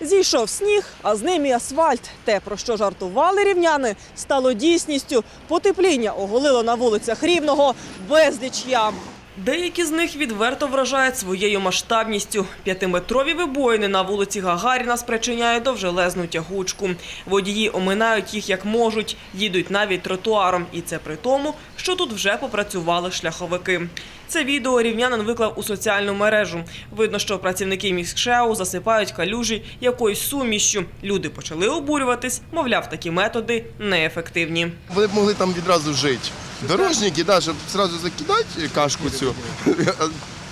Зійшов сніг, а з ним і асфальт. Те, про що жартували рівняни, стало дійсністю. Потепління оголило на вулицях Рівного безліч ям. Деякі з них відверто вражають своєю масштабністю. П'ятиметрові вибоїни на вулиці Гагаріна спричиняють довжелезну тягучку. Водії оминають їх як можуть, їдуть навіть тротуаром. І це при тому, що тут вже попрацювали шляховики. Це відео рівнянин виклав у соціальну мережу. Видно, що працівники міськшеу засипають калюжі якоюсь сумішчю. Люди почали обурюватись, мовляв, такі методи неефективні. Вони б могли там відразу жити. Дорожники, да, щоб одразу закидати кашку цю,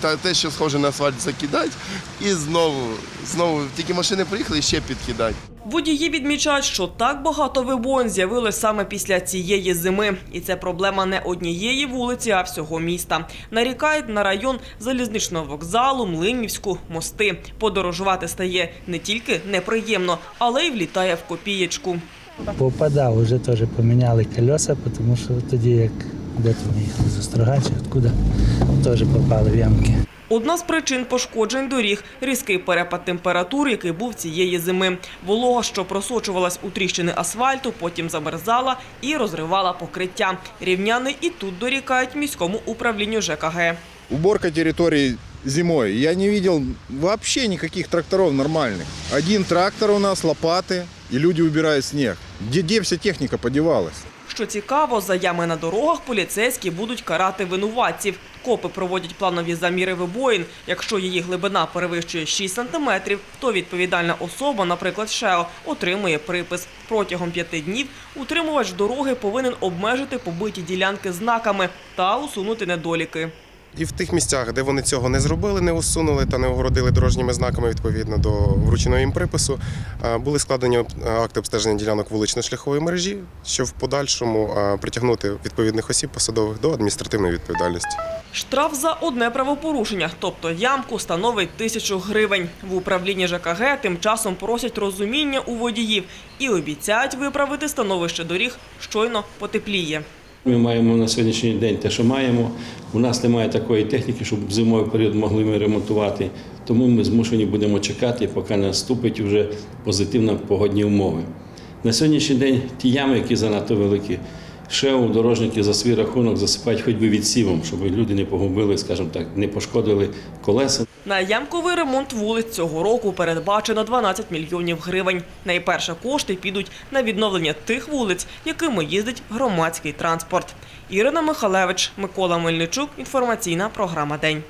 та те, що схоже на асфальт, закидати, і знову, знову тільки машини приїхали і ще підкидати. Водії відмічають, що так багато вибоїн з'явилось саме після цієї зими. І це проблема не однієї вулиці, а всього міста. Нарікають на район залізничного вокзалу, Млинівську, мости. Подорожувати стає не тільки неприємно, але й влітає в копієчку. Попадав, вже теж поміняли колеса, тому що тоді, як де то ми їхали з Острогача, откуда теж попали в ямки. Одна з причин пошкоджень доріг – різкий перепад температур, який був цієї зими. Волога, що просочувалась у тріщини асфальту, потім замерзала і розривала покриття. Рівняни і тут дорікають міському управлінню ЖКГ. Уборка территории зимой. Я не видел вообще никаких тракторов нормальных. Один трактор у нас, лопаты, и люди убирают снег. Где вся техника подевалась? Що цікаво, за ями на дорогах поліцейські будуть карати винуватців. Копи проводять планові заміри вибоїн. Якщо її глибина перевищує 6 сантиметрів, то відповідальна особа, наприклад, ШЕО, отримує припис. Протягом п'яти днів утримувач дороги повинен обмежити побиті ділянки знаками та усунути недоліки. І в тих місцях, де вони цього не зробили, не усунули та не огородили дорожніми знаками відповідно до врученого їм припису, були складені акти обстеження ділянок вулично-шляхової мережі, щоб в подальшому притягнути відповідних осіб посадових до адміністративної відповідальності. Штраф за одне правопорушення, тобто ямку, становить тисячу гривень. В управлінні ЖКГ тим часом просять розуміння у водіїв і обіцяють виправити становище доріг щойно потепліє. Ми маємо на сьогоднішній день те, що маємо. У нас немає такої техніки, щоб в зимовий період могли ми ремонтувати. Тому ми змушені будемо чекати, поки наступить вже позитивні погодні умови. На сьогоднішній день ті ями, які занадто великі, ШЕУ, дорожники за свій рахунок засипають хоч би відсівом, щоб люди не погубили, скажімо так, не пошкодили колеса. На ямковий ремонт вулиць цього року передбачено 12 мільйонів гривень. Найперше кошти підуть на відновлення тих вулиць, якими їздить громадський транспорт. Ірина Михалевич, Микола Мельничук. Інформаційна програма День.